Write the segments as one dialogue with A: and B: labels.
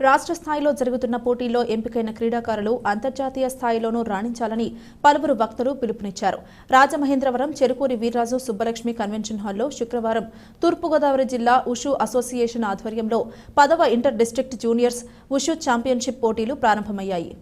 A: రాష్ట్ర స్థాయిలో జరుగుతున్న పోటీల్లో ఎంపికైన క్రీడాకారులు అంతర్జాతీయ స్థాయిలోనూ రాణించాలని పలువురు వక్తలు పిలుపునిచ్చారు. రాజమహేంద్రవరం చెరుకూరి వీర్రాజు సుబ్బలక్ష్మి కన్వెన్షన్ హాల్లో శుక్రవారం తూర్పుగోదావరి జిల్లా ఉషు అసోసియేషన్ ఆధ్వర్యంలో పదవ inter district juniors wushu championship పోటీలు ప్రారంభమయ్యాయి.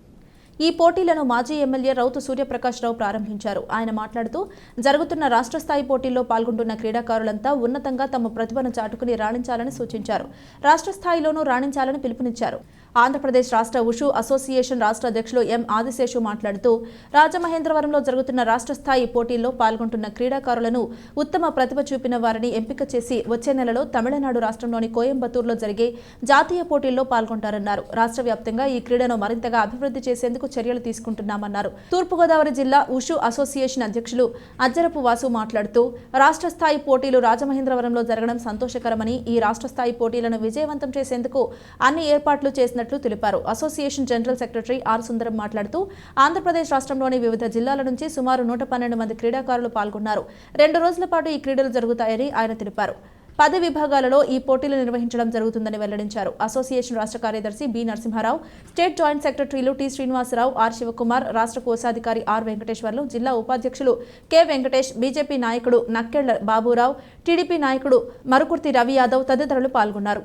A: ఈ పోటీలను మాజీ ఎమ్మెల్యే రౌతు సూర్యప్రకాశ్రావు ప్రారంభించారు. ఆయన మాట్లాడుతూ జరుగుతున్న రాష్ట్ర స్థాయి పోటీల్లో పాల్గొంటున్న క్రీడాకారులంతా ఉన్నతంగా తమ ప్రతిభను చాటుకుని రాణించాలని సూచించారు. రాష్ట్ర స్థాయిలోనూ రాణించాలని పిలుపునిచ్చారు. ఆంధ్రప్రదేశ్ రాష్ట్ర ఉషు అసోసియేషన్ రాష్ట్ర అధ్యక్షులు ఎం ఆదిశేషు మాట్లాడుతూ రాజమహేంద్రవరంలో జరుగుతున్న రాష్ట్ర స్థాయి పోటీల్లో పాల్గొంటున్న క్రీడాకారులను ఉత్తమ ప్రతిభ చూపిన వారిని ఎంపిక చేసి వచ్చే నెలలో తమిళనాడు రాష్ట్రంలోని కోయంబత్తూరులో జరిగే జాతీయ పోటీల్లో పాల్గొంటారన్నారు. రాష్ట్ర వ్యాప్తంగా ఈ క్రీడను మరింతగా అభివృద్ధి చేసేందుకు చర్యలు తీసుకుంటున్నామన్నారు. తూర్పుగోదావరి జిల్లా ఉషు అసోసియేషన్ అధ్యక్షులు అజ్జరపు వాసు మాట్లాడుతూ రాష్ట్ర స్థాయి పోటీలు రాజమహేంద్రవరంలో జరగడం సంతోషకరమని ఈ రాష్ట్ర స్థాయి పోటీలను విజయవంతం చేసేందుకు అన్ని ఏర్పాట్లు చేసిన చేసినట్లు తెలిపారు. Association general secretary R Sundaram మాట్లాడుతూ ఆంధ్రప్రదేశ్ రాష్ట్రంలోని వివిధ జిల్లాల నుంచి సుమారు నూట పన్నెండు మంది క్రీడాకారులు పాల్గొన్నారు. రెండు రోజుల పాటు ఈ క్రీడలు జరుగుతాయని ఆయన తెలిపారు. పది విభాగాలలో ఈ పోటీలు నిర్వహించడం జరుగుతుందని వెల్లడించారు. అసోసియేషన్ రాష్ట్ర కార్యదర్శి బి నరసింహారావు స్టేట్ జాయింట్ సెక్రటరీలు టి శ్రీనివాసరావు ఆర్ శివకుమార్ రాష్ట్ర కోశాధికారి ఆర్ వెంకటేశ్వర్లు జిల్లా ఉపాధ్యక్షులు కె వెంకటేష్ బీజేపీ నాయకుడు నక్కెళ్ళ బాబురావు టీడీపీ నాయకుడు మరుకుర్తి రవి యాదవ్ తదితరులు పాల్గొన్నారు.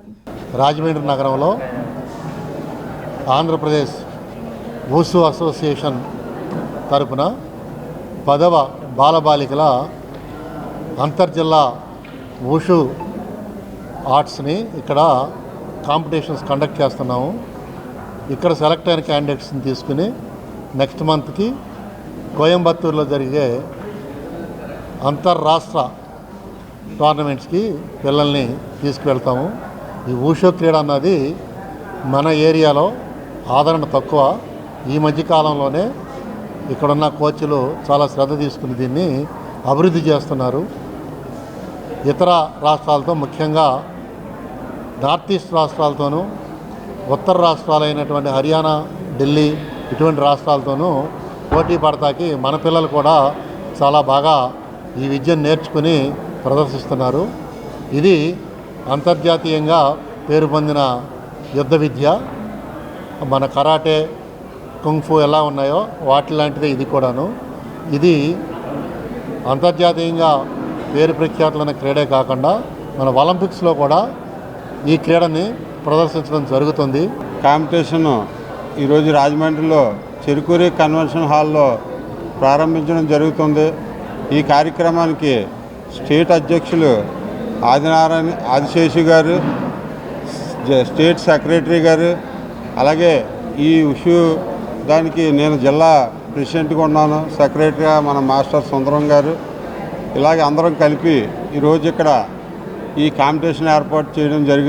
B: రాజమండ్రి నగరంలో ఆంధ్రప్రదేశ్ ఊసు అసోసియేషన్ తరపున పదవ బాలబాలికల అంతర్జిల్లా ఊషు ఆర్ట్స్ని ఇక్కడ కాంపిటీషన్స్ కండక్ట్ చేస్తున్నాము. ఇక్కడ సెలెక్ట్ అయిన క్యాండిడేట్స్ని తీసుకుని నెక్స్ట్ మంత్కి కోయంబత్తూరులో జరిగే అంతర్రాష్ట్ర టోర్నమెంట్స్కి పిల్లల్ని తీసుకువెళ్తాము. ఈ ఊషో క్రీడ అన్నది మన ఏరియాలో ఆదరణ తక్కువ. ఈ మధ్యకాలంలోనే ఇక్కడున్న కోచ్లు చాలా శ్రద్ధ తీసుకుని దీన్ని అభివృద్ధి చేస్తున్నారు. ఇతర రాష్ట్రాలతో ముఖ్యంగా నార్త్ ఈస్ట్ రాష్ట్రాలతోనూ ఉత్తర రాష్ట్రాలైనటువంటి హర్యానా ఢిల్లీ ఇటువంటి రాష్ట్రాలతోనూ పోటీ పడతాకి మన పిల్లలు కూడా చాలా బాగా ఈ విద్యను నేర్చుకుని ప్రదర్శిస్తున్నారు. ఇది అంతర్జాతీయంగా పేరు పొందిన యుద్ధ విద్య. మన కరాటే కుంగ్ఫు ఎలా ఉన్నాయో వాటి లాంటిదే ఇది కూడాను. ఇది అంతర్జాతీయంగా పేరు ప్రఖ్యాతులైన క్రీడే కాకుండా మన ఒలింపిక్స్లో కూడా ఈ క్రీడని ప్రదర్శించడం జరుగుతుంది.
C: కాంపిటీషన్ ఈరోజు రాజమండ్రిలో చెరుకూరి కన్వెన్షన్ హాల్లో ప్రారంభించడం జరుగుతుంది. ఈ కార్యక్రమానికి స్టేట్ అధ్యక్షులు ఆదినారాయణ ఆదిశేషు గారు స్టేట్ సెక్రటరీ గారు అలాగే ఈ ఉషు దానికి నేను జిల్లా ప్రెసిడెంట్గా ఉన్నాను సెక్రటరీగా మన మాస్టర్ సుందరం గారు. ఇలాగే అందరం కలిపి ఈరోజు ఇక్కడ ఈ కాంపిటీషన్ ఏర్పాటు చేయడం జరిగింది.